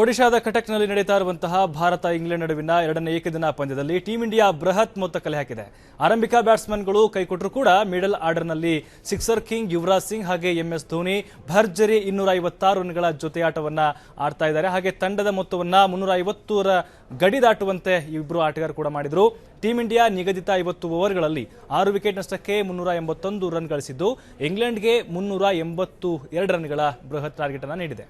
ಒಡಿಶಾದ ಕಟಕ್ನಲ್ಲಿ ನಡೀತಾ ಇರುವಂತಹ ಭಾರತ ಇಂಗ್ಲೆಂಡ್ ನಡುವಿನ ಎರಡನೇ ಏಕದಿನ ಪಂದ್ಯದಲ್ಲಿ ಟೀಂ ಇಂಡಿಯಾ ಬೃಹತ್ ಮೊತ್ತ ಕಲೆ ಹಾಕಿದೆ. ಆರಂಭಿಕ ಬ್ಯಾಟ್ಸ್ಮನ್ಗಳು ಕೈಕೊಟ್ಟರು ಕೂಡ ಮಿಡಲ್ ಆರ್ಡರ್ನಲ್ಲಿ ಸಿಕ್ಸರ್ ಕಿಂಗ್ ಯುವರಾಜ್ ಸಿಂಗ್ ಹಾಗೆ ಎಂಎಸ್ ಧೋನಿ, ಭರ್ಜರಿ ಇನ್ನೂರ ಐವತ್ತಾರು ರನ್ಗಳ ಜೊತೆಯಾಟವನ್ನ ಆಡ್ತಾ ಇದ್ದಾರೆ. ಹಾಗೆ ತಂಡದ ಮೊತ್ತವನ್ನು ಮುನ್ನೂರ ಐವತ್ತೂರ ಗಡಿ ದಾಟುವಂತೆ ಇಬ್ಬರು ಆಟಗಾರರು ಕೂಡ ಮಾಡಿದರು. ಟೀಂ ಇಂಡಿಯಾ ನಿಗದಿತ ಐವತ್ತು ಓವರ್ಗಳಲ್ಲಿ ಆರು ವಿಕೆಟ್ ನಷ್ಟಕ್ಕೆ ಮುನ್ನೂರ ಎಂಬತ್ತೊಂದು ರನ್ ಗಳಿಸಿದ್ದು, ಇಂಗ್ಲೆಂಡ್ಗೆ ಮುನ್ನೂರ ಎಂಬತ್ತು ಎರಡು ರನ್ಗಳ ಬೃಹತ್ ಟಾರ್ಗೆಟ್ ಅನ್ನು ನೀಡಿದೆ.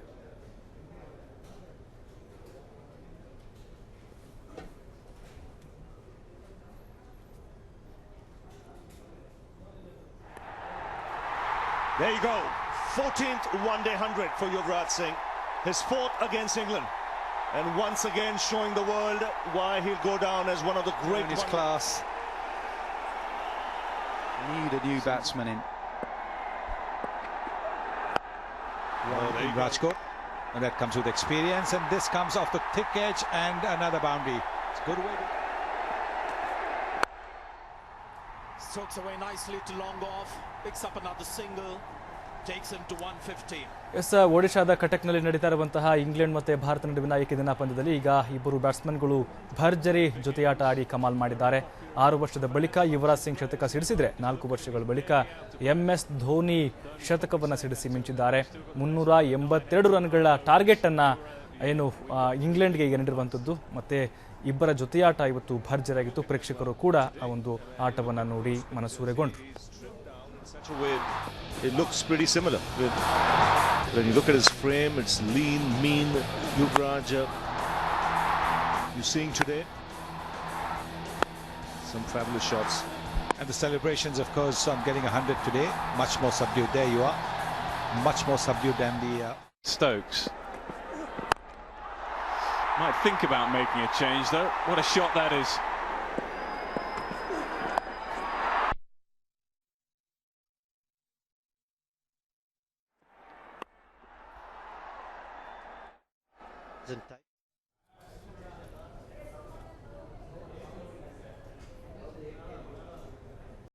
There you go. 14th one day 100 for Yuvraj Singh. His fourth against England. And once again showing the world why he'll go down as one of the great in his class. Need a new batsman in. Oh, there you go. Rajkot. And that comes with experience. And this comes off the thick edge and another boundary. It's a good way to. Strokes away nicely to long off, picks up another single, takes him to 150. Yes ಒಡಿಶಾದ ಕಟಕ್ನಲ್ಲಿ ನಡೀತಾ ಇರುವಂತಹ England ಮತ್ತು ಭಾರತ ನಡುವಿನ ಏಕದಿನ ಪಂದ್ಯದಲ್ಲಿ ಈಗ ಇಬ್ಬರು ಬ್ಯಾಟ್ಸ್ಮನ್ಗಳು ಭರ್ಜರಿ ಜೊತೆಯಾಟ ಆಡಿ ಕಮಾಲ್ ಮಾಡಿದ್ದಾರೆ. ಆರು ವರ್ಷದ ಬಳಿಕ ಯುವರಾಜ್ ಸಿಂಗ್ ಶತಕ ಸಿಡಿಸಿದರೆ ನಾಲ್ಕು ವರ್ಷಗಳ ಬಳಿಕ ಎಂ ಎಸ್ ಧೋನಿ ಶತಕವನ್ನು ಸಿಡಿಸಿ ಮಿಂಚಿದ್ದಾರೆ. ಮುನ್ನೂರ ಎಂಬತ್ತೆರಡು ರನ್ಗಳ ಟಾರ್ಗೆಟ್ ಅನ್ನು ಏನು ಇಂಗ್ಲೆಂಡ್ಗೆ ಈಗ ನೀಡಿರುವಂಥದ್ದು ಮತ್ತೆ ಇಬ್ಬರ ಜೊತೆಯಾಟ ಇವತ್ತು ಭರ್ಜರಿಯಾಗಿತ್ತು ಪ್ರೇಕ್ಷಕರು ಕೂಡ ಆ ಒಂದು ಆಟವನ್ನು ನೋಡಿ ಮನಸೂರೆಗೊಂಡ್ರು it looks pretty similar. With, when you look at his frame, it's lean, mean. Yuvraj, uh, you're seeing today some fabulous shots. And the celebrations, of course, on getting 100 today. Much more subdued. There you are. Much more subdued than the. Uh, Stokes. Might think about making a change though. What a shot that is.